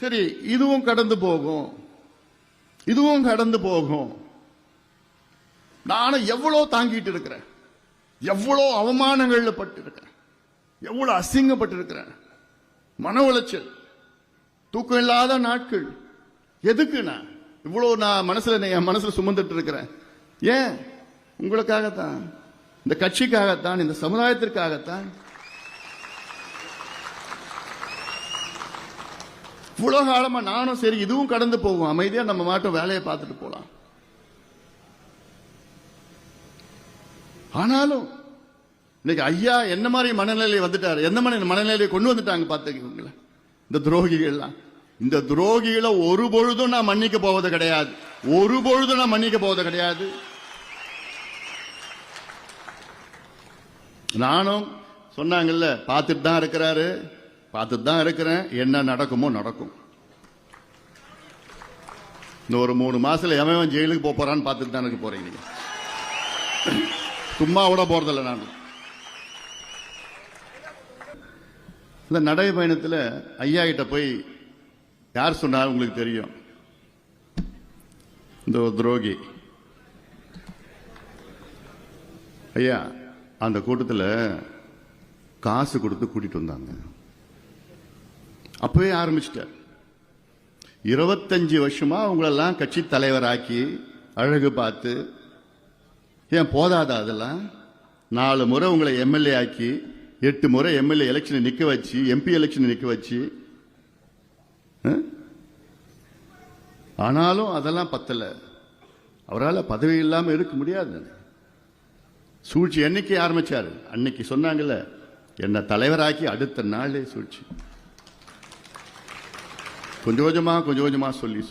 சரி இதுவும் கடந்து போகும். இதுவும் கடந்து போகும். நானும் எவ்வளோ தாங்கிட்டு இருக்கிறேன். எவ்வளோ அவமானங்கள்ல பட்டிருக்கிறேன். எவ்வளோ அசிங்கப்பட்டிருக்கிறேன். மன உளைச்சல். தூக்கம் இல்லாத நாட்கள். எதுக்கு நான் இவ்வளோ நான் மனசில் என் மனசில் சுமந்துட்டு இருக்கிறேன். ஏன்? உங்களுக்காகத்தான். இந்த கட்சிக்காகத்தான் இந்த சமுதாயத்திற்காகத்தான். இவ்வளவு காலமாக நானும் சரி இதுவும் கடந்து போகும். அமைதியாக நம்ம மாட்டும் வேலையை பார்த்துட்டு போகலாம் ஆனாலும் இன்னைக்கு ஐயா என்ன மாதிரி மனநிலையை வந்துட்டார்? எந்த மாதிரி மனநிலையை கொண்டு வந்துட்டாங்க பார்த்துக்கீங்களா இந்த துரோகிகள்லாம். இந்த துரோகிகளை ஒரு பொழுதும் நான் மன்னிக்க போவது கிடையாது. ஒரு பொழுதும் நான் மன்னிக்க போவது கிடையாது. நானும் சொன்னாங்கல்ல பார்த்துட்டு தான் இருக்கிறாரு. பார்த்துட்டு தான் இருக்கிறேன். என்ன நடக்குமோ நடக்கும். இந்த ஒரு மூணு மாசத்துல எவன் ஜெயிலுக்கு போப் போறான்னு பார்த்துட்டு தான் இருக்க போறீங்க சும்மா விட போறதில்ல நான். இந்த நடைபயணத்தில் ஐயா கிட்ட போய் யார் சொன்னார் உங்களுக்கு தெரியும்? இந்த துரோகி. ஐயா அந்த கூட்டத்தில் காசு கொடுத்து கூட்டிட்டு வந்தாங்க. அப்பவே ஆரம்பிச்சிட்டார். இருபத்தஞ்சு வருஷமா அவங்களெல்லாம் கட்சி தலைவராக்கி அழகு பார்த்து ஏன் போதாதா அதெல்லாம்? நாலு முறை உங்களை எம்எல்ஏ ஆக்கி எட்டு முறை எம்எல்ஏ எலெக்ஷனை நிற்க வச்சு எம்பி எலெக்ஷனை நிற்க வச்சு. ஆனாலும் அதெல்லாம் பத்தல. அவரால் பதவி இல்லாமல் இருக்க முடியாது. சூழ்ச்சி என்னைக்கு ஆரம்பிச்சார்? அன்னைக்கு சொன்னாங்கல்ல என்னை தலைவராக்கி அடுத்த நாளே சூழ்ச்சி. கொஞ்சம் கொஞ்சமாக கொஞ்சம் கொஞ்சமாக சொல்லி